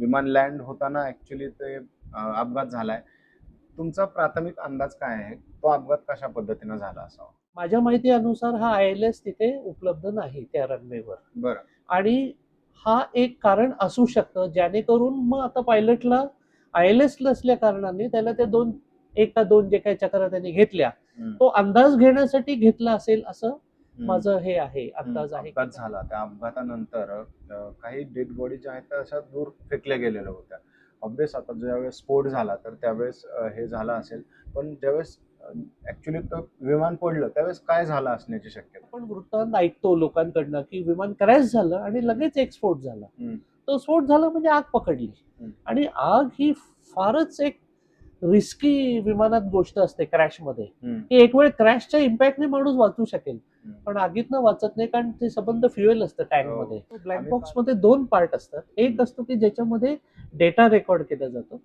विमान लँड होताना ऍक्च्युली ते अपघात झालाय तुमचा प्राथमिक अंदाज काय आहे तो अपघात कशा पद्धतीनं झाला असावा माझ्या माहिती अनुसार हा आय एल एस तिथे उपलब्ध नाही त्या रनवेवर बरं आणि हा एक कारण असू शकतं जेणेकरून मग आता पायलटला आय एल एस नसल्या कारणाने त्याला ते दोन एक का दोन जे काही चक्रा त्यांनी घेतल्या. तो अंदाज घेण्यासाठी घेतला असेल असं. माझं हे आहे अंदाज आहे अपघात झाला. त्या अपघातानंतर काही डेड बॉडी ज्या आहेत त्या अशा दूर फेकल्या गेलेल्या होत्या. ऑब्विस आता ज्यावेळेस स्फोट झाला तर त्यावेळेस हे झालं असेल. पण ज्यावेळेस ऍक्च्युली तर विमान पडलं त्यावेळेस काय झालं असण्याची शक्यता? आपण वृत्तांत ऐकतो लोकांकडनं की विमान क्रॅश झालं आणि लगेच एक स्फोट झाला. तो स्फोट झाला म्हणजे आग पकडली. आणि आग ही फारच एक रिस्की विमानात गोष्ट असते क्रॅशमध्ये की एक वेळ क्रॅशच्या इम्पॅक्टने माणूस वाचू शकेल. पण आगीतनं वाचत नाही कारण ते संबंध फ्युएल असतं टँकमध्ये. ब्लॅक बॉक्समध्ये दोन पार्ट असतात. एक असतो की ज्याच्यामध्ये डेटा रेकॉर्ड केला जातो.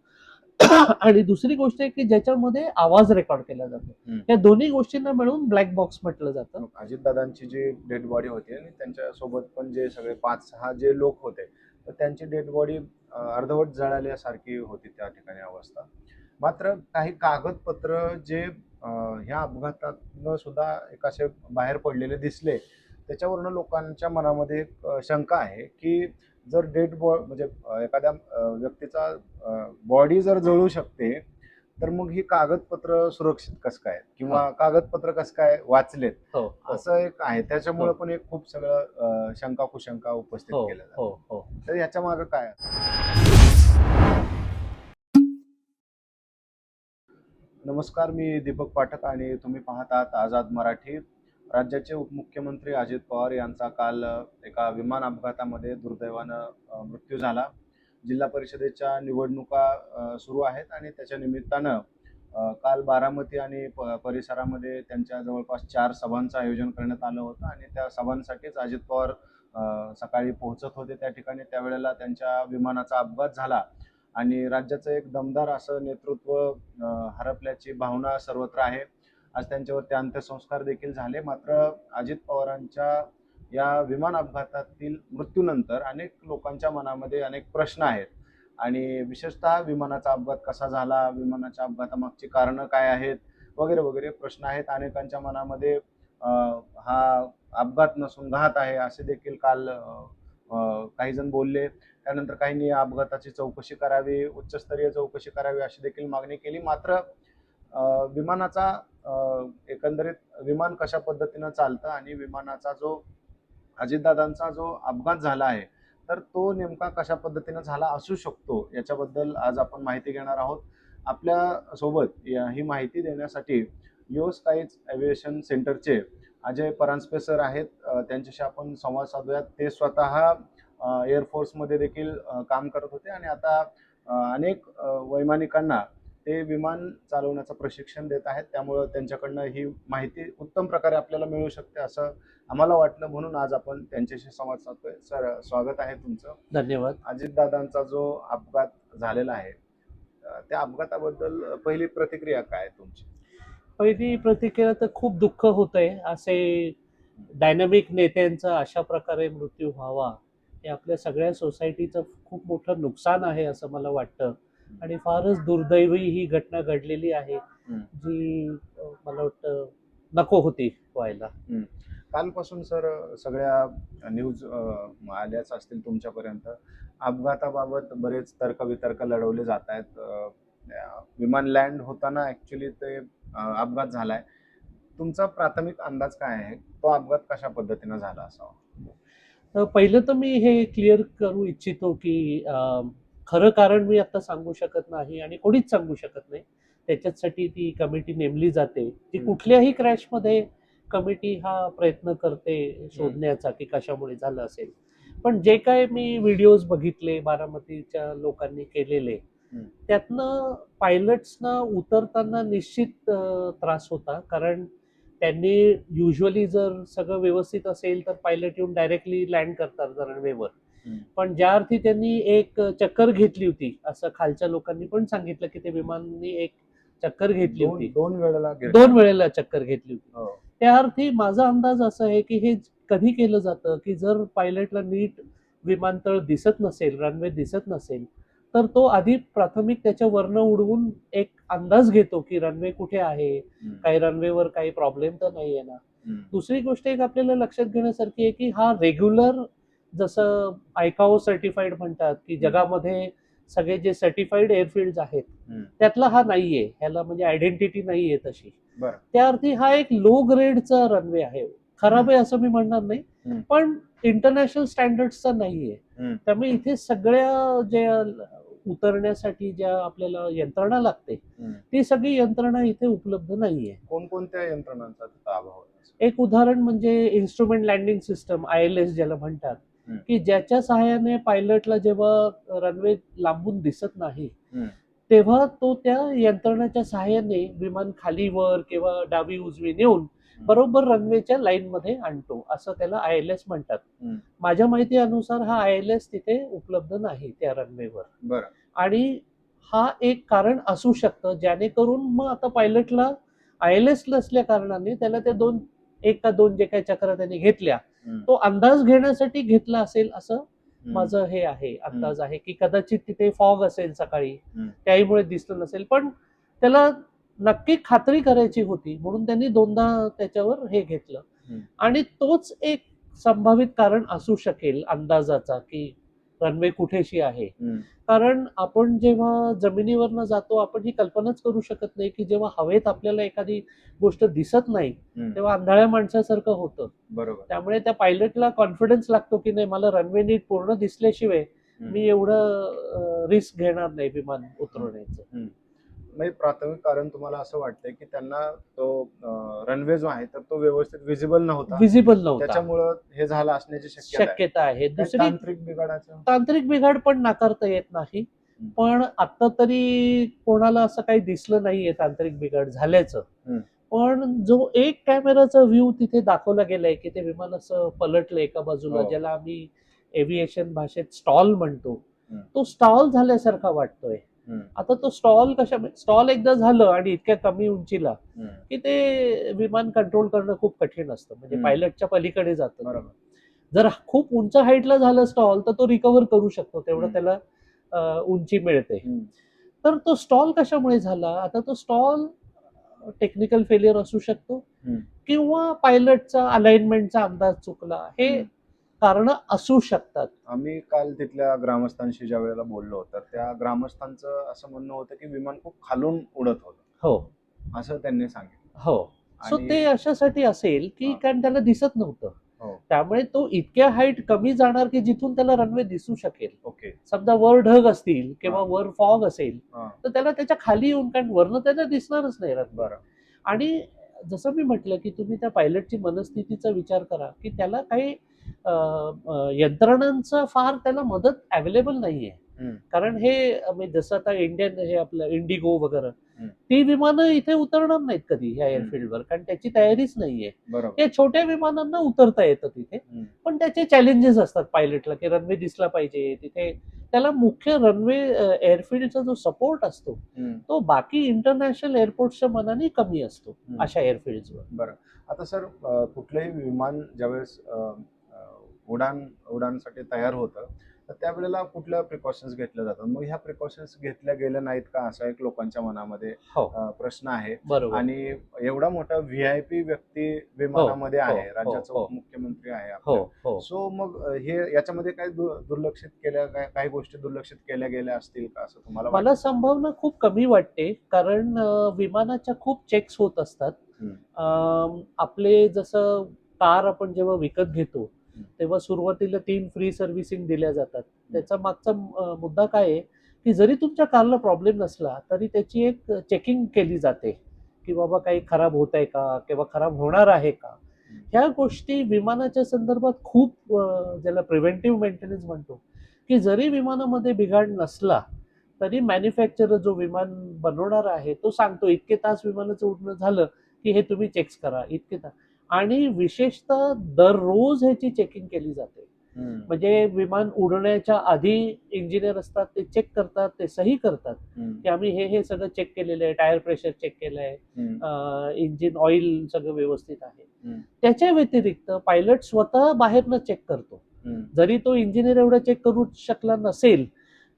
आणि दुसरी गोष्ट आहे की ज्याच्यामध्ये आवाज रेकॉर्ड केला जातो. या दोन्ही गोष्टींना मिळून ब्लॅक बॉक्स म्हटलं जातं. अजितदादांची जी डेड बॉडी होती आणि त्यांच्यासोबत पण जे सगळे पाच सहा जे लोक होते तर त्यांची डेड बॉडी अर्धवट जळाल्यासारखी होती त्या ठिकाणी अवस्था. मात्र काही कागदपत्र जे ह्या अपघातातनं सुद्धा एक असे बाहेर पडलेले दिसले त्याच्यावरनं लोकांच्या मनामध्ये एक शंका आहे की जर डेड बॉ म्हणजे एखाद्या व्यक्तीचा बॉडी जर जळू शकते तर मग ही कागदपत्र सुरक्षित कसं काय? किंवा कागदपत्र कसं काय वाचलेत? हो असं एक आहे. त्याच्यामुळे हो. पण एक खूप सगळं शंका कुशंका उपस्थित हो केल्या हो हो. तर याच्या मागे काय नमस्कार मी दीपक पाठक आणि तुम्ही पाहत आहात आझाद मराठी. राज्याचे उपमुख्यमंत्री अजित पवार यांचा काल एका विमान अपघातामध्ये दुर्दैवानं मृत्यू झाला. जिल्हा परिषदेच्या निवडणुका सुरू आहेत आणि त्याच्या निमित्तानं काल बारामती आणि प- परिसरामध्ये त्यांच्या जवळपास चार सभांचं आयोजन करण्यात आलं होतं आणि त्या सभांसाठीच अजित पवार सकाळी पोहोचत होते. त्या ठिकाणी त्यावेळेला त्यांच्या विमानाचा अपघात झाला. आणि राज्याचं एक दमदार असं नेतृत्व हरपल्याची भावना सर्वत्र आहे. आज त्यांच्यावरती अंत्यसंस्कार देखील झाले. मात्र अजित पवारांच्या या विमान अपघातातील मृत्यूनंतर अनेक लोकांच्या मनामध्ये अनेक प्रश्न आहेत. आणि विशेषतः विमानाचा अपघात कसा झाला? विमानाच्या अपघातामागची कारणं काय आहेत? वगैरे वगैरे प्रश्न आहेत. अनेकांच्या मनामध्ये हा अपघात नसून घात आहे असे देखील काल काही जण बोलले. त्यानंतर काहींनी अपघाताची चौकशी करावी उच्चस्तरीय चौकशी करावी अशी देखील मागणी केली. मात्र विमानाचा एकंदरीत विमान कशा पद्धतीनं चालतं आणि विमानाचा जो अजितदादांचा जो अपघात झाला आहे तर तो नेमका कशा पद्धतीनं झाला असू शकतो याच्याबद्दल आज आपण माहिती घेणार आहोत. आपल्यासोबत या- ही माहिती देण्यासाठी यो स्काईज एव्हिएशन सेंटरचे अजय परांजपे सर आहेत. त्यांच्याशी आपण संवाद साधूयात. ते स्वतः एअरफोर्समध्ये देखील काम करत होते. आणि आता अनेक वैमानिकांना ते विमान चालवण्याचं प्रशिक्षण देत आहेत. त्यामुळं त्यांच्याकडनं ही माहिती उत्तम प्रकारे आपल्याला मिळू शकते असं आम्हाला वाटलं. म्हणून आज आपण त्यांच्याशी संवाद साधतोय. सर स्वागत आहे तुमचं. धन्यवाद. अजितदादांचा जो अपघात झालेला आहे त्या अपघाताबद्दल पहिली प्रतिक्रिया काय आहे तुमची? पहिली प्रतिक्रिया तर खूप दुःख होतंय. असे डायनामिक नेत्यांचा अशा प्रकारे मृत्यू व्हावा. हे आपल्या सगळ्या सोसायटीचं खूप मोठं नुकसान आहे असं मला वाटतं. आणि फारच दुर्दैवी ही घटना घडलेली आहे. जी मला वाटतं नको होती व्हायला. कालपासून सर सगळ्या न्यूज आल्याच असतील तुमच्यापर्यंत. अपघाताबाबत बरेच तर्कवितर्क लढवले जात आहेत. विमान लँड होताना ऍक्च्युली ते अपघात झालाय. तुमचा प्राथमिक अंदाज काय आहे? तो अपघात कशा पद्धतीनं झाला असावा? पहिलं तर मी हे क्लिअर करू इच्छितो की खरं कारण मी आता सांगू शकत नाही आणि कोणीच सांगू शकत नाही. त्याच्यासाठी ती कमिटी नेमली जाते. ती. कुठल्याही क्रॅशमध्ये कमिटी हा प्रयत्न करते शोधण्याचा की कशामुळे झालं असेल. पण जे काय मी व्हिडिओज बघितले बारामतीच्या लोकांनी केलेले. त्यातनं पायलट्सना उतरताना निश्चित त्रास होता. कारण त्यांनी युजली जर सगळं व्यवस्थित असेल तर पायलट येऊन डायरेक्टली लँड करतात रनवेवर. पण ज्या अर्थी त्यांनी एक चक्कर घेतली होती असं खालच्या लोकांनी पण सांगितलं की ते विमानांनी एक चक्कर घेतली होती दोन वेळेला दोन वेळेला चक्कर घेतली होती हो. त्या अर्थी माझा अंदाज असा आहे की हे कधी केलं जातं की जर पायलटला नीट विमानतळ दिसत नसेल रनवे दिसत नसेल तर तो आधी प्राथमिक त्याच्या वर्ण उडवून एक अंदाज घेतो की रनवे कुठे आहे काही रनवेवर काही प्रॉब्लेम तर नाही आहे ना दुसरी गोष्ट एक आपल्याला लक्षात घेण्यासारखी आहे की हा रेग्युलर जसं आयकाओ सर्टिफाईड म्हणतात की जगामध्ये सगळे जे सर्टिफाईड एअरफिल्ड आहेत. त्यातला हा नाहीये ह्याला म्हणजे आयडेंटिटी नाहीये तशी. त्या अर्थी हा एक लो ग्रेडचा रनवे आहे खराब आहे असं मी म्हणणार नाही. पण इंटरनॅशनल स्टँडर्डचा नाहीये. त्यामुळे इथे सगळ्या ज्या उतरण्यासाठी ज्या आपल्याला यंत्रणा लागते. ती सगळी यंत्रणा इथे उपलब्ध नाहीये कोणकोणत्या यंत्रणांचा तिथं अभाव आहे एक उदाहरण म्हणजे instrument landing system I L S ज्याला म्हणतात हम्म. की ज्याच्या सहाय्याने पायलटला जेव्हा रनवे लांबून दिसत नाही हम्म. तेव्हा तो त्या यंत्रणाच्या सहाय्याने विमान खाली वर किंवा डावी उजवी नेऊन बरोबर रनवेच्या लाईन मध्ये आणतो असं त्याला आय एल एस म्हणतात. माझ्या माहिती अनुसार हा आय एल एस तिथे उपलब्ध नाही त्या रनवेवर आणि हा एक कारण असू शकतं जेणेकरून मग आता पायलटला आय एल एस नसल्या कारणाने त्याला त्या दोन एक का दोन जे काही चक्र त्यांनी घेतल्या. तो अंदाज घेण्यासाठी घेतला असेल असं. माझं हे आहे अंदाज आहे की कदाचित तिथे फॉग असेल सकाळी. त्यामुळे दिसलं नसेल पण त्याला नक्की खात्री करायची होती म्हणून त्यांनी दोनदा त्याच्यावर हे घेतलं. आणि तोच एक संभावित कारण असू शकेल अंदाजाचा की रनवे कुठेशी आहे. कारण आपण जेव्हा जमिनीवरनं जातो आपण ही कल्पनाच करू शकत नाही की जेव्हा हवेत आपल्याला एखादी गोष्ट दिसत नाही. तेव्हा आंधळ्या माणसासारखं होतं बरोबर त्यामुळे त्या पायलटला कॉन्फिडन्स लागतो की नाही मला रनवे नीट पूर्ण दिसल्याशिवाय. मी एवढं रिस्क घेणार नाही विमान उतरवण्याचं म्हणजे प्राथमिक कारण तुम्हाला असं वाटतंय की त्यांना तो रनवे जो आहे तर तो व्यवस्थित विजिबल नव्हता विजिबल नव्हता त्याच्यामुळं हे झालं असण्याची शक्यता आहे दुसरी तांत्रिक बिघाडाचं तांत्रिक बिघाड पण नाकारता येत नाही. पण आता तरी कोणाला असं काही दिसलं नाहीये तांत्रिक बिघाड झाल्याचं. पण जो एक कॅमेराचा व्ह्यू तिथे दाखवला गेलाय की ते विमान असं पलटलं एका बाजूला हो. ज्याला आम्ही एव्हिएशन भाषेत स्टॉल म्हणतो. तो स्टॉल झाल्यासारखा वाटतोय. आता तो स्टॉल कशा स्टॉल एकदा झालं आणि इतक्या कमी उंचीला. की ते विमान कंट्रोल करणं खूप कठीण असतं म्हणजे. पायलटच्या पलीकडे जातं बरोबर जर खूप उंच हाईटला झालं स्टॉल तर तो रिकव्हर करू शकतो तेवढं. त्याला उंची मिळते. तर तो स्टॉल कशामुळे झाला आता तो स्टॉल टेक्निकल फेलियर असू शकतो. किंवा पायलटचा अलाइनमेंटचा अंदाज चुकला हे. कारण असू शकतात. आम्ही काल तिथल्या ग्रामस्थांशी ज्या वेळेला बोललो तर त्या ग्रामस्थांचं असं म्हणणं होतं की विमान खूप खालून उडत होतं. हो. असं त्यांनी सांगितलं. हो. सो ते अशासाठी असेल की. कारण त्याला दिसत नव्हतं. हो. त्यामुळे तो इतक्या हाईट कमी जाणार की जिथून त्याला रनवे दिसू शकेल. ओके समजा वर ढग असतील किंवा. वर फॉग असेल. तर त्याला त्याच्याखाली येऊन कारण वरनं त्याला दिसणारच नाही रनवे बरं. आणि जसं मी म्हटलं की तुम्ही त्या पायलटची मनस्थितीचा विचार करा की त्याला काही यंत्रणांचं फार त्याला मदत अवेलेबल नाहीये. कारण हे जसं आता इंडियन हे आपलं इंडिगो वगैरे. ती विमानं इथे उतरणार नाहीत कधी ह्या एअरफील्डवर कारण त्याची तयारीच नाहीये या छोट्या विमानांना उतरता येतं तिथे. पण त्याचे चॅलेंजेस असतात पायलटला की रनवे दिसला पाहिजे तिथे त्याला मुख्य रनवे एअरफील्डचा जो सपोर्ट असतो. तो बाकी इंटरनॅशनल एअरपोर्टच्या मनाने कमी असतो. अशा एअरफील्डवर बरं आता सर कुठलंही विमान ज्यावेळेस उडान उडानसाठी तयार होतं. तर त्यावेळेला कुठल्या प्रिकॉशन्स घेतल्या जातात मग ह्या प्रिकॉशन्स घेतल्या गेल्या नाहीत का? असा एक लोकांच्या मनामध्ये हो. प्रश्न आहे. बरोबर. आणि एवढा मोठा व्ही आय पी व्यक्ती विमानामध्ये हो, आहे हो, राज्याचा हो. उपमुख्यमंत्री आहे आपल्या. सो मग हे याच्यामध्ये काही दु- दुर्लक्षित केल्या काय काही गोष्टी दुर्लक्षित केल्या गेल्या असतील का? असं तुम्हाला? मला संभावना खूप कमी वाटते. कारण विमानाच्या खूप चेक्स होत असतात. आपले जसं कार आपण जेव्हा विकत घेतो. तेव्हा सुरुवातीला तीन फ्री सर्व्हिसिंग दिल्या जातात. त्याचा मागचा मुद्दा काय आहे की जरी तुमच्या कारला प्रॉब्लेम नसला तरी त्याची एक चेकिंग केली जाते की बाबा काही खराब होत आहे का किंवा खराब होणार आहे का? ह्या गोष्टी विमानाच्या संदर्भात खूप ज्याला प्रिव्हेंटिव्ह मेंटेनन्स म्हणतो की जरी विमानामध्ये बिघाड नसला तरी मॅन्युफॅक्चरर जो विमान बनवणार आहे तो सांगतो इतके तास विमानाचं उडणं झालं की हे तुम्ही चेक्स करा इतके तास आणि विशेषतः दररोज ह्याची चेकिंग केली जाते. म्हणजे विमान उडण्याच्या आधी इंजिनियर असतात ते चेक करतात ते सही करतात. की आम्ही हे हे सगळं चेक केलेलं आहे टायर प्रेशर चेक केलं आहे हम्म. इंजिन ऑइल सगळं व्यवस्थित आहे. त्याच्या व्यतिरिक्त पायलट स्वतः बाहेरनं चेक करतो. जरी तो इंजिनियर एवढं चेक करू शकला नसेल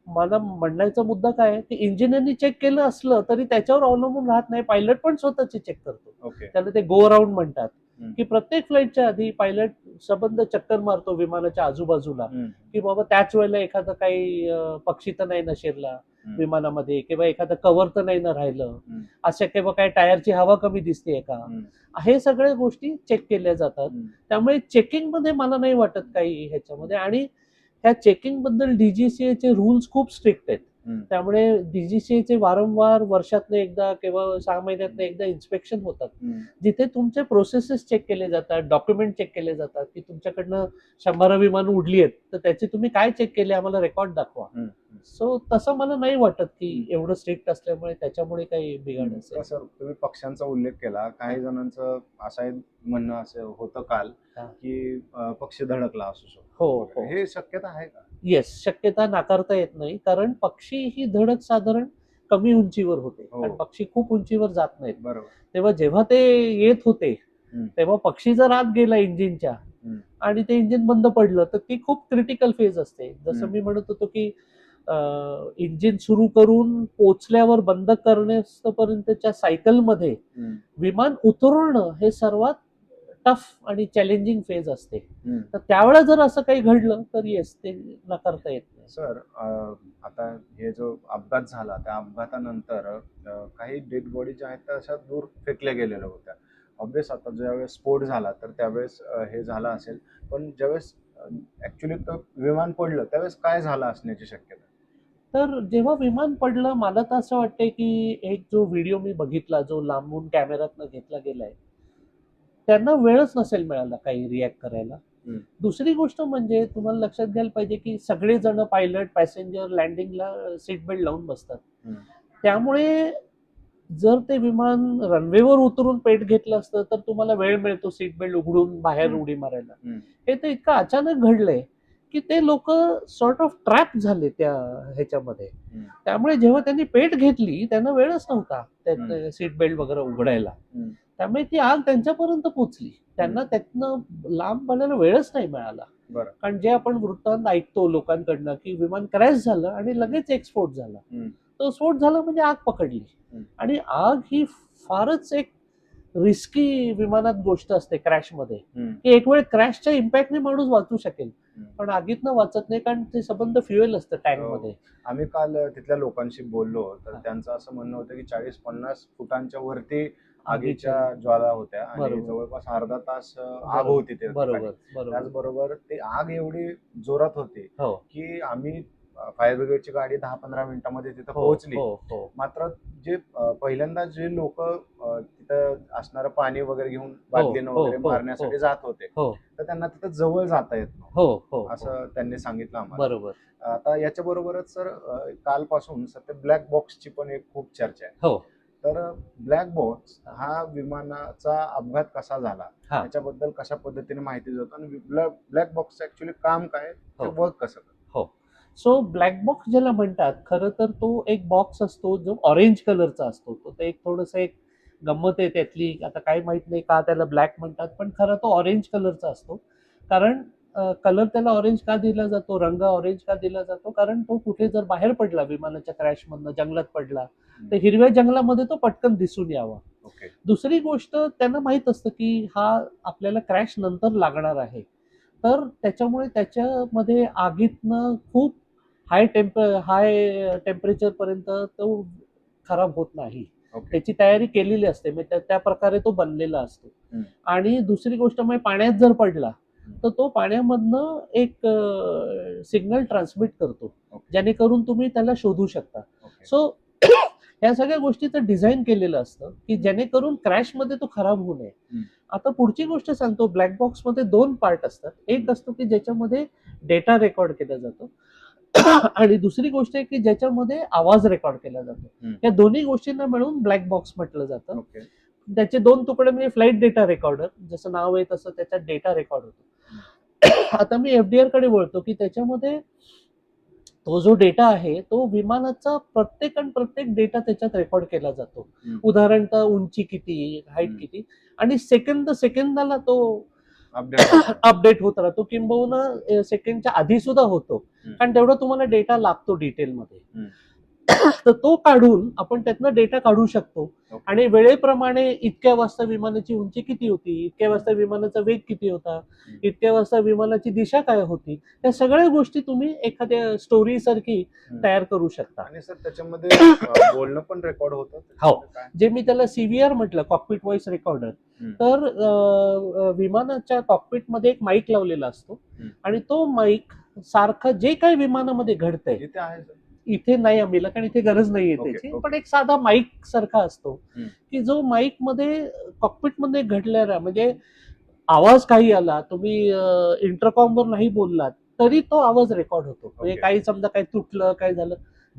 मला म्हणण्याचा मुद्दा काय आहे की इंजिनियरनी चेक केलं असलं तरी त्याच्यावर अवलंबून राहत नाही पायलट पण स्वतःचे चेक करतो त्याला ते गो अराउंड म्हणतात. की प्रत्येक फ्लाईटच्या आधी पायलट संबंध चक्कर मारतो विमानाच्या आजूबाजूला. की बाबा त्याच वेळेला एखादं काही पक्षी तर नाही ना शिरला. विमानामध्ये किंवा एखादं कव्हर तर नाही ना राहिलं. अशा किंवा काय टायरची हवा कमी दिसते का. हे सगळ्या गोष्टी चेक केल्या जातात. त्यामुळे चेकिंगमध्ये मला नाही वाटत काही ह्याच्यामध्ये आणि ह्या चेकिंगबद्दल डीजीसीए चे रुल्स खूप स्ट्रिक्ट आहेत. त्यामुळे डीजीसीए चे वारंवार वर्षातनं एकदा किंवा सहा महिन्यातनं एकदा इन्स्पेक्शन होतात. जिथे तुमचे प्रोसेसेस चेक केले जातात डॉक्युमेंट चेक केले जातात की तुमच्याकडनं शंभर विमान उडली आहेत तर त्याचे तुम्ही काय चेक केले आम्हाला रेकॉर्ड दाखवा. सो तसं मला नाही वाटत की एवढं स्ट्रिक्ट असल्यामुळे त्याच्यामुळे काही बिघाड असेल. सर तुम्ही पक्ष्यांचा उल्लेख केला. काही जणांचं असं म्हणणं असं होतं काल. की पक्षी धडकला असू शकतो. हो हो. हे शक्यता आहे का? येस शक्यता नाकारता येत नाही. कारण पक्षी ही धडक साधारण कमी उंचीवर होते. हो. पक्षी खूप उंचीवर जात नाहीत. बरोबर. तेव्हा जेव्हा ते येत होते. तेव्हा पक्षी जर आत गेला इंजिनच्या. आणि ते इंजिन बंद पडलं तर ती खूप क्रिटिकल फेज असते. जसं. मी म्हणत होतो की इंजिन सुरू करून पोचल्यावर बंद करण्यापर्यंतच्या सायकलमध्ये. विमान उतरवणं हे सर्वात टफ आणि चॅलेंजिंग फेज असते. तर त्यावेळेला जर असं काही घडलं तर येस ते नाकारता येत नाही. सर आता हे जो अपघात झाला त्या अपघातानंतर काही डेड बॉडी ज्या आहेत त्या अशा दूर फेकल्या गेलेल्या होत्या. ऑब्विस आता ज्यावेळेस स्फोट झाला तर त्यावेळेस हे झालं असेल. पण ज्यावेळेस ऍक्च्युली तर विमान पडलं त्यावेळेस काय झालं असण्याची शक्यता? तर जेव्हा विमान पडलं मला तर असं वाटतंय की एक जो व्हिडिओ मी बघितला जो लांबून कॅमेऱ्यातनं घेतला गेलाय त्यांना वेळच नसेल मिळाला काही रिॲक्ट करायला. दुसरी गोष्ट म्हणजे तुम्हाला लक्षात घ्यायला पाहिजे की सगळेजण पायलट पॅसेंजर लँडिंगला सीट बेल्ट लावून बसतात. त्यामुळे जर ते विमान रनवेवर उतरून पेट घेतलं असतं तर तुम्हाला वेळ मिळतो सीट बेल्ट उघडून बाहेर. उडी मारायला. हे तर इतकं अचानक घडलंय की ते लोक सॉर्ट ऑफ ट्रॅप झाले त्या ह्याच्यामध्ये. त्यामुळे जेव्हा त्यांनी पेट घेतली त्यांना वेळच नव्हता सीट बेल्ट वगैरे उघडायला. त्यामुळे ती आग त्यांच्यापर्यंत पोचली त्यांना त्यातनं लांब पडायला वेळच नाही मिळाला. कारण जे आपण वृत्तांत ऐकतो लोकांकडनं की विमान क्रॅश झालं आणि लगेच एक स्फोट झाला. तो स्फोट झाला म्हणजे आग पकडली. आणि आग ही फारच एक रिस्की विमानात गोष्ट असते क्रॅशमध्ये. की एक वेळ क्रॅशच्या इम्पॅक्टने माणूस वाचू शकेल. पण आगीतनं वाचत नाही कारण ते संबंध फ्युएल असतं टँकमध्ये आम्ही काल तिथल्या लोकांशी बोललो तर हा. त्यांचं असं म्हणणं होतं की चाळीस पन्नास फुटांच्या वरती आगीच्या ज्वाला होत्या आणि. जवळपास अर्धा तास आग. होती. बरोबर त्याचबरोबर ते आग एवढी जोरात होती हो की आम्ही फायर ब्रिगेडची गाडी दहा पंधरा मिनिटांमध्ये तिथं हो पोहोचली. हो हो. मात्र जे पहिल्यांदा जे लोक तिथं असणारं पाणी वगैरे घेऊन बादलीनं वगैरे मारण्यासाठी. जात होते तर त्यांना तिथं जवळ जाता येत नव्हतं. हो हो हो. असं त्यांनी सांगितलं आम्हाला. बरोबर. आता याच्या बरोबरच सर कालपासून सध्या ब्लॅक बॉक्सची पण एक खूप चर्चा आहे. हो. तर ब्लॅक बॉक्स हा विमानाचा अपघात कसा झाला? हा. याच्याबद्दल कशा पद्धतीने माहिती देतो? आणि ब्लॅक बॉक्सचं ऍक्च्युली काम काय. वर्क कसं करतं? सो ब्लॅक बॉक्स ज्याला म्हणतात खरं तर तो एक बॉक्स असतो जो ऑरेंज कलरचा असतो. तो ते एक थोडस एक गंमत आहे त्यातली. आता काही माहीत नाही का त्याला ब्लॅक म्हणतात पण खरं तो ऑरेंज कलरचा असतो. कारण कलर त्याला ऑरेंज का दिला जातो? रंग ऑरेंज का दिला जातो? कारण तो कुठे जर बाहेर पडला विमानाच्या क्रॅश मधनं जंगलात पडला तर हिरव्या जंगलामध्ये तो पटकन दिसून यावा. ओके दुसरी गोष्ट त्यांना माहीत असतं की हा आपल्याला क्रॅश नंतर लागणार आहे. तर त्याच्यामुळे त्याच्यामध्ये आगीतनं खूप हाय टेम्प हाय टेम्परेचर पर्यंत तो खराब होत नाही. त्याची तयारी केलेली असते. म्हणजे त्या- त्या प्रकारे तो बनलेला असतो. आणि दुसरी गोष्ट म्हणजे पाण्यात जर पडला तर तो पाण्यामधनं एक सिग्नल ट्रान्समिट करतो. जेणेकरून तुम्ही त्याला शोधू शकता. सो या सगळ्या गोष्टीचं डिझाईन केलेलं असतं की जेणेकरून क्रॅशमध्ये तो खराब होऊ नये. आता पुढची गोष्ट सांगतो. ब्लॅक बॉक्समध्ये दोन पार्ट असतात. एक असतो की ज्याच्यामध्ये डेटा रेकॉर्ड केला जातो. आणि दुसरी गोष्ट आहे की ज्याच्यामध्ये आवाज रेकॉर्ड केला जातो. या दोन्ही गोष्टींना मिळून ब्लॅक बॉक्स म्हटलं जातं त्याचे दोन तुकडे म्हणजे फ्लाईट डेटा रेकॉर्डर जसं नाव आहे तसं त्याच्यात डेटा रेकॉर्ड होतो आता मी एफडीआरकडे वळतो की त्याच्यामध्ये तो जो डेटा आहे तो विमानाचा प्रत्येक आणि प्रत्येक डेटा त्याच्यात रेकॉर्ड केला जातो. उदाहरणतः उंची किती हाईट. किती आणि सेकंद सेकंदाला तो अपडेट होत राहतो किंबहुना सेकंडच्या आधी सुद्धा होतो. कारण तेवढा तुम्हाला डेटा लागतो डिटेलमध्ये. तर तो काढून आपण त्यातनं डेटा काढू शकतो. आणि वेळेप्रमाणे इतक्या वाजता विमानाची उंची किती होती? इतक्या वाजता विमानाचा वेग किती होता? इतक्या वाजता विमानाची दिशा काय होती? त्या सगळ्या गोष्टी तुम्ही एखाद्या स्टोरी सारखी. तयार करू शकता. आणि सर त्याच्यामध्ये बोलणं पण रेकॉर्ड होतं? काय? जे मी त्याला सीव्हीआर म्हटलं कॉकपिट व्हॉइस रेकॉर्डर. तर विमानाच्या कॉकपिटमध्ये एक माईक लावलेला असतो. आणि तो माईक सारखं जे काही विमानामध्ये घडतंय इथे आहे नाही आम्हाला कारण इथे गरज नाहीये ओके, त्याची. पण एक साधा माईक सारखा असतो. की जो माईकमध्ये कॉकपिटमध्ये घडलेला म्हणजे आवाज काही आला तुम्ही इंटरकॉम वर नाही बोललात तरी तो आवाज रेकॉर्ड होतो. म्हणजे. काही समजा काही तुटलं काय झालं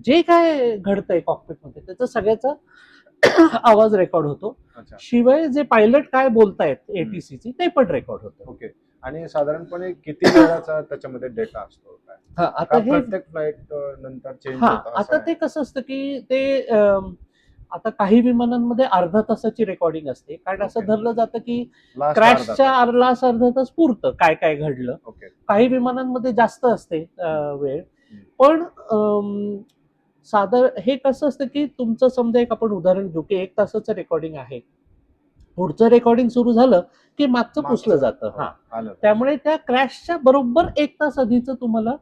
जे काय घडतंय कॉकपिटमध्ये त्याचा सगळ्याचा आवाज रेकॉर्ड होतो. शिवाय जे पायलट काय बोलतायत एटीसीची ते पण रेकॉर्ड होतं. ओके. आणि साधारणपणे किती वेळाचा त्याच्यामध्ये डेटा असतो का आता हे प्रत्येक फ्लाईट नंतर चेंज हा आता? ते कसं असतं की ते अम, आता काही विमानांमध्ये अर्धा तासाची रेकॉर्डिंग असते. कारण असं. धरलं जातं की अर्धा क्रॅशच्या तास. लास्ट अर्धा तास पुरतं काय काय घडलं. ओके काही विमानांमध्ये जास्त असते अं, वेळ. पण साधारण हे कसं असतं की तुमचं समजा एक आपण उदाहरण घेऊ की एक तासाचं रेकॉर्डिंग आहे. पुढचं रेकॉर्डिंग सुरू झालं की मागचं पुसलं. जातं. हो, त्यामुळे त्या क्रॅशच्या बरोबर एक तास आधीचं तुम्हाला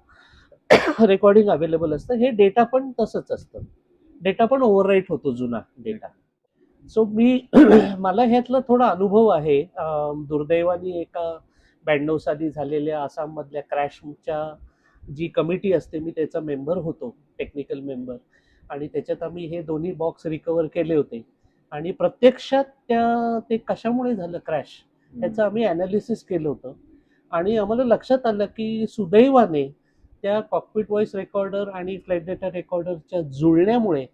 रेकॉर्डिंग अवेलेबल असतं. हे डेटा पण तसंच असतं. डेटा पण ओव्हरराईट होतो जुना डेटा सो मी मला ह्यातला थोडा अनुभव आहे. दुर्दैवाने एका ब्याण्णव साली झालेल्या आसाममधल्या क्रॅशच्या जी कमिटी असते मी त्याचा मेंबर होतो टेक्निकल मेंबर आणि त्याच्यात आम्ही हे दोन्ही बॉक्स रिकवर केले होते. आणि प्रत्यक्षात त्या ते कशामुळे झालं क्रॅश त्याचं आम्ही अनालिसिस केलं होतं. आणि आम्हाला लक्षात आलं की सुदैवाने त्या कॉकपिट व्हॉइस रेकॉर्डर आणि फ्लाईट डेटा रेकॉर्डरच्या जुळण्यामुळे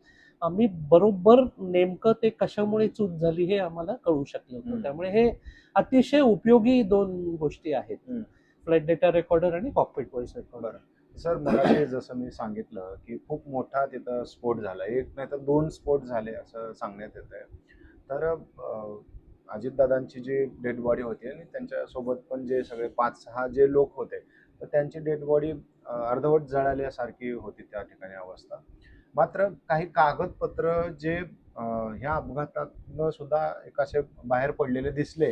आम्ही बरोबर नेमकं ते कशामुळे चूक झाली हे आम्हाला कळू शकलं होतं. त्यामुळे हे अतिशय उपयोगी दोन गोष्टी आहेत. फ्लाईट डेटा रेकॉर्डर आणि कॉकपिट व्हॉइस रेकॉर्डर सर मला जसं मी सांगितलं की खूप मोठा तिथं स्फोट झाला. एक नाही तर दोन स्फोट झाले असं सांगण्यात येत आहे तर अजितदादांची जी डेड बॉडी होती आणि त्यांच्यासोबत पण जे सगळे पाच सहा जे लोक होते तर त्यांची डेड बॉडी अर्धवट जळाल्यासारखी होती त्या ठिकाणी अवस्था. मात्र काही कागदपत्र जे ह्या अपघातातनं सुद्धा एक असे बाहेर पडलेले दिसले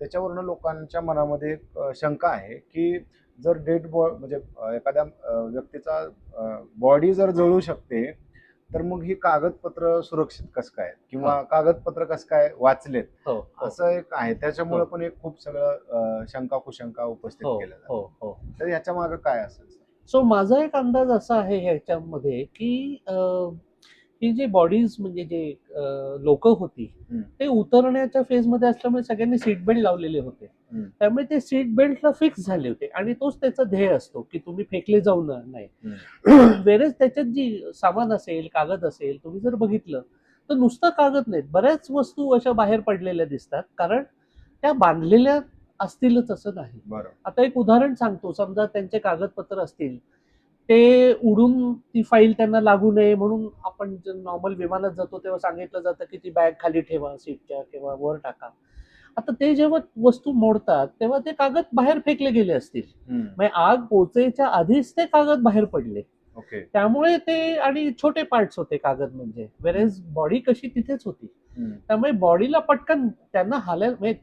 त्याच्यावरनं लोकांच्या मनामध्ये एक शंका आहे की जर डेड बॉ म्हणजे एखाद्या व्यक्तीचा बॉडी जर जळू शकते तर मग ही कागदपत्र सुरक्षित कसं काय? किंवा कागदपत्र कसं काय वाचलेत? हो हो. असं एक आहे. त्याच्यामुळे हो. पण एक खूप सगळं शंका कुशंका उपस्थित हो केल्या हो हो. तर ह्याच्या मागे काय असेल सो माझा एक अंदाज असा आहे ह्याच्यामध्ये की ही जे बॉडीज म्हणजे जे लोक होती. ते उतरण्याच्या फेजमध्ये असल्यामुळे सगळ्यांनी सीट बेल्ट लावलेले होते. त्यामुळे ते सीट बेल्टला फिक्स झाले होते आणि तोच त्याचा ध्येय असतो की तुम्ही फेकले जाऊ न- नाही. वेरेज त्याच्यात जी सामान असेल कागद असेल तुम्ही जर बघितलं तर नुसतं कागद नाहीत. बऱ्याच वस्तू अशा बाहेर पडलेल्या दिसतात. कारण त्या बांधलेल्या असतीलच असं नाही. आता एक उदाहरण सांगतो. समजा त्यांचे कागदपत्र असतील ते उडून ती फाईल त्यांना लागू नये म्हणून आपण नॉर्मल विमानात जातो तेव्हा सांगितलं जातं की ती बॅग खाली ठेवा सीटच्या किंवा वर टाका. आता ते जेव्हा वस्तू मोडतात तेव्हा ते कागद बाहेर फेकले गेले असतील. म्हणजे आग पोचायच्या आधीच ते कागद बाहेर पडले. ओके. त्यामुळे ते आणि छोटे पार्ट्स होते कागद म्हणजे. वेरेज बॉडी कशी तिथेच होती. त्यामुळे बॉडीला पटकन त्यांना हालायला म्हणजे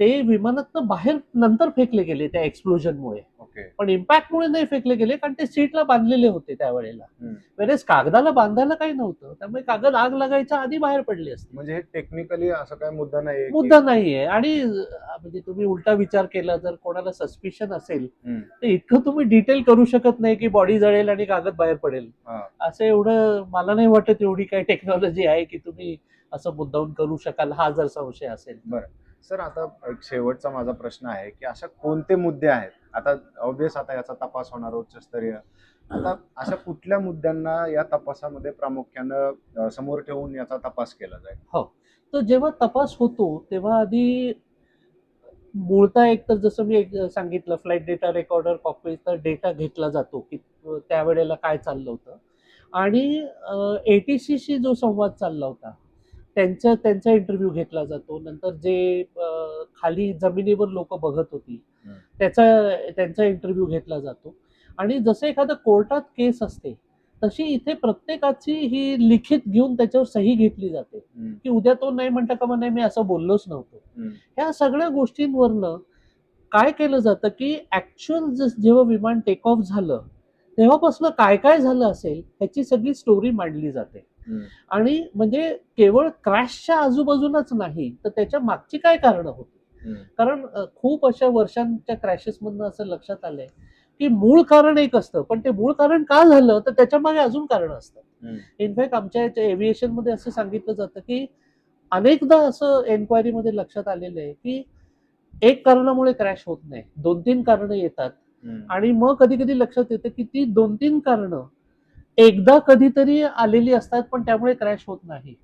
ते विमानातनं बाहेर नंतर फेकले गेले त्या एक्सप्लोजनमुळे ओके. पण इम्पॅक्टमुळे नाही फेकले गेले कारण ते सीटला बांधलेले होते त्यावेळेला. हम्म. वेळेस कागदाला बांधायला काही नव्हतं त्यामुळे कागद आग लागायच्या आधी बाहेर पडले असते. म्हणजे हे टेक्निकली असं काय मुद्दा नाही मुद्दा नाहीये. आणि अं, म्हणजे तुम्ही उलटा विचार केला जर कोणाला सस्पिशन असेल तर इतकं तुम्ही डिटेल करू शकत नाही की बॉडी जळेल आणि कागद बाहेर पडेल. हा. असं एवढं मला नाही वाटत एवढी काही टेक्नॉलॉजी आहे की तुम्ही असं मुद्दाहून करू शकाल हा जर संशय असेल सर आता एक शेवटचा माझा प्रश्न आहे की अशा कोणते मुद्दे आहेत? आता ऑब्विस आता याचा तपास होणार उच्चस्तरीय. आता अशा कुठल्या मुद्द्यांना या तपासामध्ये प्रामुख्यानं समोर ठेवून याचा तपास केला जाईल? हो. तर जेव्हा तपास होतो तेव्हा आधी मूळता एक तर जसं मी एक सांगितलं फ्लाईट डेटा रेकॉर्डर कॉपीचा डेटा घेतला जातो की त्यावेळेला काय चाललं होतं. आणि एटीसीशी जो संवाद चालला होता त्यांचा त्यांचा इंटरव्ह्यू घेतला जातो. नंतर जे खाली जमिनीवर लोक बघत होती. त्याचा त्यांचा इंटरव्ह्यू घेतला जातो. आणि जसं एखादं कोर्टात केस असते तशी इथे प्रत्येकाची ही लिखित घेऊन त्याच्यावर सही घेतली जाते. की उद्या तो नाही म्हणता का मग नाही मी असं बोललोच नव्हतो. ह्या सगळ्या गोष्टींवरनं काय केलं जातं की ऍक्च्युअल जेव्हा विमान टेक ऑफ झालं तेव्हापासून काय काय झालं असेल ह्याची सगळी स्टोरी मांडली जाते. आणि म्हणजे केवळ क्रॅशच्या आजूबाजूलाच नाही तर त्याच्या मागची काय कारणं होती? कारण खूप अशा वर्षांच्या क्रॅशेस मधनं असं लक्षात आलंय की मूळ कारण एक असतं पण ते मूळ कारण का झालं? तर त्याच्यामागे अजून कारण असतं. इनफॅक्ट आमच्या एव्हिएशनमध्ये असं सांगितलं जातं की अनेकदा असं एन्क्वायरीमध्ये लक्षात आलेलं आहे की एक कारणामुळे क्रॅश होत नाही दोन तीन कारणं येतात. आणि मग कधी कधी लक्षात येतं की ती दोन तीन कारणं एकदा कधीतरी आलेली असतात पण त्यामुळे क्रॅश होत नाही.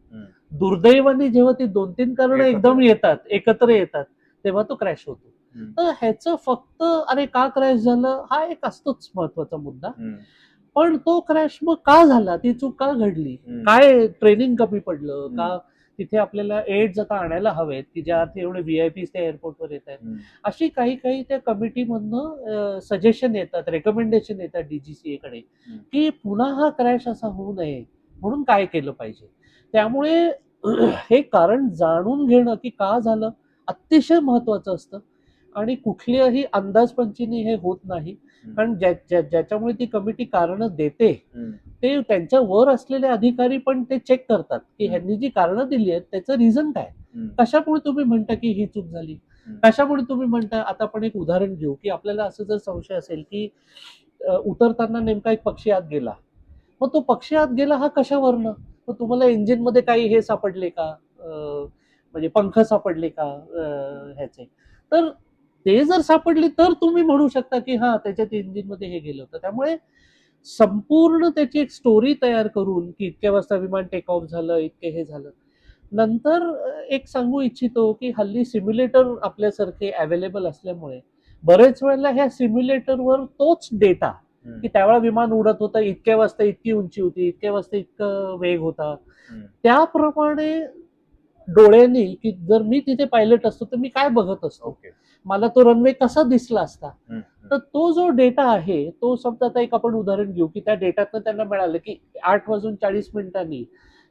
दुर्दैवाने जेव्हा ती दोन तीन कारणं एकदम येतात एकत्र येतात तेव्हा तो क्रॅश होतो. तर ह्याचं फक्त अरे का क्रॅश झालं? हा एक असतोच महत्त्वाचा मुद्दा. पण तो क्रॅश मग का झाला? ती चूक का घडली. काय ट्रेनिंग कमी पडलं. का तिथे आपल्याला एड्स आता आणायला हवेत की ज्या अर्थी एवढे व्ही आय पी त्या एअरपोर्टवर येत आहेत. अशी काही काही त्या कमिटीमधनं सजेशन येतात रेकमेंडेशन येतात डीजीसीए कडे. की पुन्हा हा क्रॅश असा होऊ नये म्हणून काय केलं पाहिजे. त्यामुळे हे कारण जाणून घेणं की का झालं अतिशय महत्वाचं असतं. आणि कुठल्याही अंदाजपंचीने हे होत नाही. कारण ज्या ज्या- ज्याच्यामुळे ती कमिटी कारणं देते ते त्यांच्या वर असलेले अधिकारी पण ते चेक करतात की. ह्यांनी जी कारणं दिली आहेत त्याचं रिझन काय कशामुळे तुम्ही म्हणता की ही चूक झाली. कशामुळे तुम्ही म्हणता? आता आपण एक उदाहरण घेऊ की आपल्याला असं जर संशय असेल की उतरताना नेमका एक पक्षी आत गेला. मग तो पक्षी आत गेला हा कशावरनं? मग तुम्हाला इंजिनमध्ये काही हे सापडले का? म्हणजे पंख सापडले का? ह्याचे. तर ते जर सापडले तर तुम्ही म्हणू शकता की हा त्याच्यात इंजिनमध्ये हे गेलं होतं. त्यामुळे संपूर्ण त्याची एक स्टोरी तयार करून की इतक्या वाजता विमान टेक ऑफ झालं इतके हे झालं. नंतर एक सांगू इच्छितो की हल्ली सिम्युलेटर आपल्यासारखे अवेलेबल असल्यामुळे बरेच वेळेला ह्या सिम्युलेटरवर तोच डेटा की त्यावेळेला विमान उडत होतं इतक्या वाजता इतकी उंची होती इतक्या वाजता इतकं वेग होता. त्याप्रमाणे डोळ्यांनी की जर मी तिथे पायलट असतो तर मी काय बघत असतो? मला तो रनवे कसा दिसला असता? तर तो जो डेटा आहे तो समजा आता एक आपण उदाहरण घेऊ की त्या डेटातनं त्यांना मिळालं की आठ वाजून चाळीस मिनिटांनी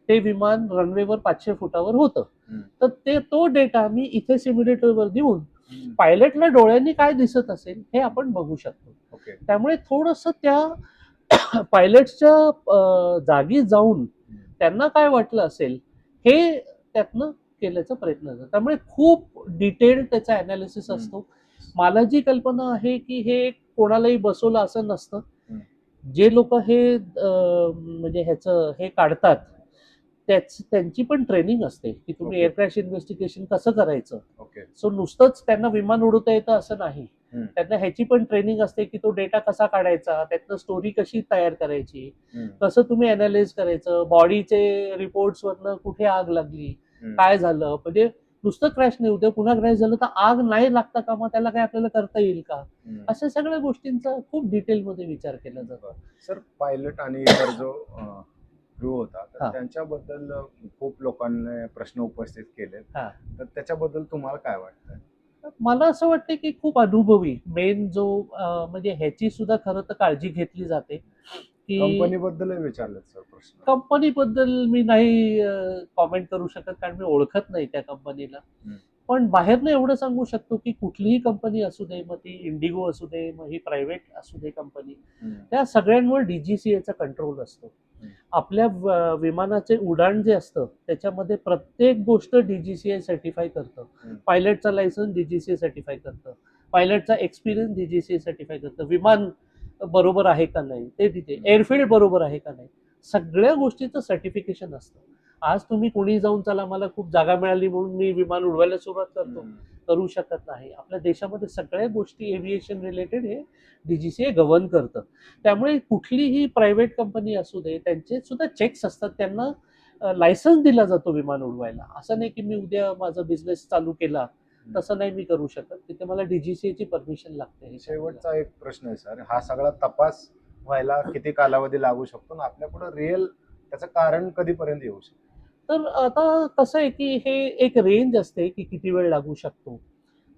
ते विमान रनवेवर पाचशे फुटावर होतं. तर ते तो डेटा मी इथे सिम्युलेटरवर देऊन पायलटला डोळ्यांनी काय दिसत असेल हे आपण बघू शकतो. त्यामुळे थोडस त्या पायलटच्या जागी जाऊन त्यांना काय वाटलं असेल हे त्यातनं केल्याचा प्रयत्न झाला त्यामुळे खूप डिटेल त्याचा अनालिसिस. असतो मला जी कल्पना आहे की हे कोणालाही बसवलं असं नसतं. जे लोक हे म्हणजे ह्याचं हे काढतात त्याच त्यांची पण ट्रेनिंग असते की तुम्ही Okay. एअर क्रॅश इन्व्हेस्टिगेशन कसं करायचं ओके सो नुसतंच त्यांना विमान उडवता येतं असं नाही त्यांना ह्याची पण ट्रेनिंग असते की तो डेटा कसा काढायचा त्यातनं स्टोरी कशी तयार करायची कसं तुम्ही अनालाइज करायचं बॉडीचे रिपोर्ट्स वरनं कुठे आग लागली. काय झालं म्हणजे नुसतं क्रॅश नाही उद्या पुन्हा क्रॅश झालं तर आग नाही लागता का मग त्याला काय आपल्याला करता येईल का. अशा सगळ्या गोष्टींचा खूप डिटेलमध्ये विचार केला जातो सर पायलट आणि इतर जो क्रू होता. त्यांच्याबद्दल खूप लोकांनी प्रश्न उपस्थित केले. तर त्याच्याबद्दल तुम्हाला काय वाटतं मला असं वाटतं की खूप अनुभवी मेन जो म्हणजे ह्याची सुद्धा खरं तर काळजी घेतली जाते की कंपनी बद्दल विचारले सर प्रश्न कंपनीबद्दल मी नाही कॉमेंट करू शकत कारण मी ओळखत नाही त्या कंपनीला. पण बाहेरनं एवढं सांगू शकतो की कुठलीही कंपनी असू दे मग ती इंडिगो असू दे मग ही प्रायव्हेट असू दे कंपनी त्या सगळ्यांवर डीजीसीएचा कंट्रोल असतो. आपल्या विमानाचे उडाण जे असतं त्याच्यामध्ये प्रत्येक गोष्ट डीजीसीए सर्टिफाय करतं. पायलटचा लायसन्स डीजीसीए सर्टिफाय करतं. पायलटचा एक्सपिरियन्स डीजीसीए सर्टिफाय करतं. विमान बरोबर आहे का नाही ते तिथे. एअरफील्ड बरोबर आहे का नाही. सगळ्या गोष्टीचं सर्टिफिकेशन असतं. आज तुम्ही कोणी जाऊन चला मला खूप जागा मिळाली म्हणून मी विमान उडवायला सुरुवात करतो. करू शकत नाही. आपल्या देशामध्ये सगळ्या गोष्टी एव्हिएशन रिलेटेड हे डीजीसीए गव्हर्न करतं त्यामुळे कुठलीही प्रायव्हेट कंपनी असू दे त्यांचे सुद्धा चेक्स असतात. त्यांना लायसन्स दिला जातो विमान उडवायला. असं नाही की मी उद्या माझा बिझनेस चालू केला तसं नाही मी करू शकत. तिथे मला डीजीसीए ची परमिशन लागते हे. शेवटचा एक प्रश्न आहे सर. हा सगळा तपास व्हायला किती कालावधी लागू शकतो? आणि आपल्याकडं रिअल त्याचं कारण कधीपर्यंत येऊ शकतं? तर आता कसं आहे की हे एक रेंज असते की किती वेळ लागू शकतो.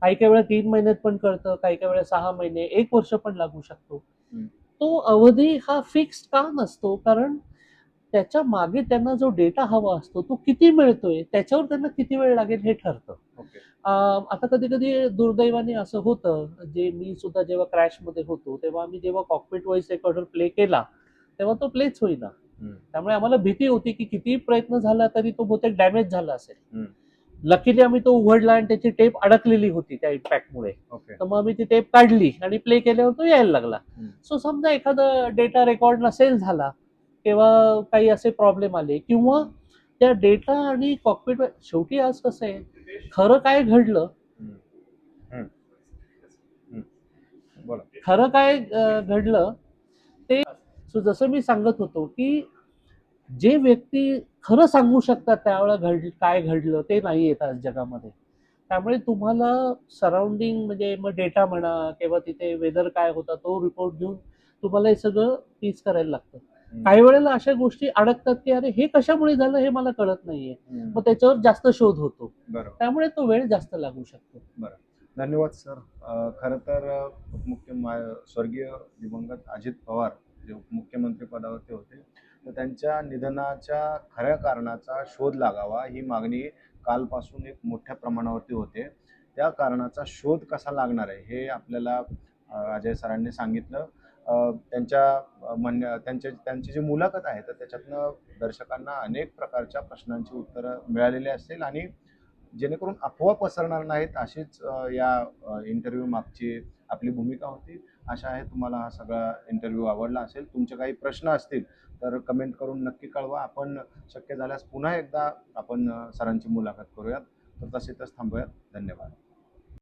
काही काही वेळा तीन महिन्यात पण कळतं काही काही वेळा सहा महिने एक वर्ष पण लागू शकतो. तो अवधी हा फिक्स्ड का नसतो? कारण त्याच्यामागे त्यांना जो डेटा हवा असतो तो किती मिळतोय त्याच्यावर त्यांना किती वेळ लागेल हे ठरतं. अं, आता कधी कधी दुर्दैवाने असं होतं जे मी सुद्धा जेव्हा क्रॅशमध्ये होतो तेव्हा आम्ही जेव्हा कॉकपिट वॉइस रेकॉर्डर प्ले केला तेव्हा तो प्लेच होईना. त्यामुळे आम्हाला भीती होती की किती प्रयत्न झाला तरी तो बहुतेक डॅमेज झाला असेल. लकीली आम्ही तो उघडला आणि त्याची टेप अडकलेली होती त्या इम्पॅक्टमुळे तर मग आम्ही ती टेप काढली आणि प्ले केल्यावर तो यायला लागला. सो समजा एखादा डेटा रेकॉर्ड नसेल झाला किंवा काही असे प्रॉब्लेम आले किंवा त्या डेटा आणि कॉकपिट शेवटी आज कसं आहे? खरं काय घडलं? खरं काय घडलं? ते सो जसं मी सांगत होतो की जे व्यक्ती खरं सांगू शकतात त्यावेळेला घड काय घडलं ते नाही येत आज जगामध्ये. त्यामुळे तुम्हाला सराउंडिंग म्हणजे मग डेटा म्हणा किंवा तिथे वेदर काय होता तो रिपोर्ट घेऊन तुम्हाला हे सगळं पीस करायला लागतं. काही वेळेला अशा गोष्टी अडकतात की अरे हे कशामुळे झालं हे मला कळत नाहीये. मग त्याच्यावर जास्त शोध होतो. त्यामुळे तो वेळ जास्त लागू शकतो. धन्यवाद सर. खरं तर उपमुख्य स्वर्गीय दिवंगत अजित पवार जे उपमुख्यमंत्री पदावरती होते तर त्यांच्या निधनाच्या खऱ्या कारणाचा शोध लागावा ही मागणी कालपासून एक मोठ्या प्रमाणावरती होते. त्या कारणाचा शोध कसा लागणार आहे हे आपल्याला अजय सरांनी सांगितलं. त्यांच्या म्हणण्या त्यांचे त्यांची जी मुलाखत आहे तर त्याच्यातनं दर्शकांना अनेक प्रकारच्या प्रश्नांची उत्तरं मिळालेली असतील आणि जेणेकरून अफवा पसरणार नाहीत अशीच या इंटरव्ह्यू मागची आपली भूमिका होती. आशा आहे तुम्हाला हा सगळा इंटरव्ह्यू आवडला असेल. तुमचे काही प्रश्न असतील तर कमेंट करून नक्की कळवा. आपण शक्य झाल्यास पुन्हा एकदा आपण सरांची मुलाखत करूयात. तर तसे थांबूयात. धन्यवाद.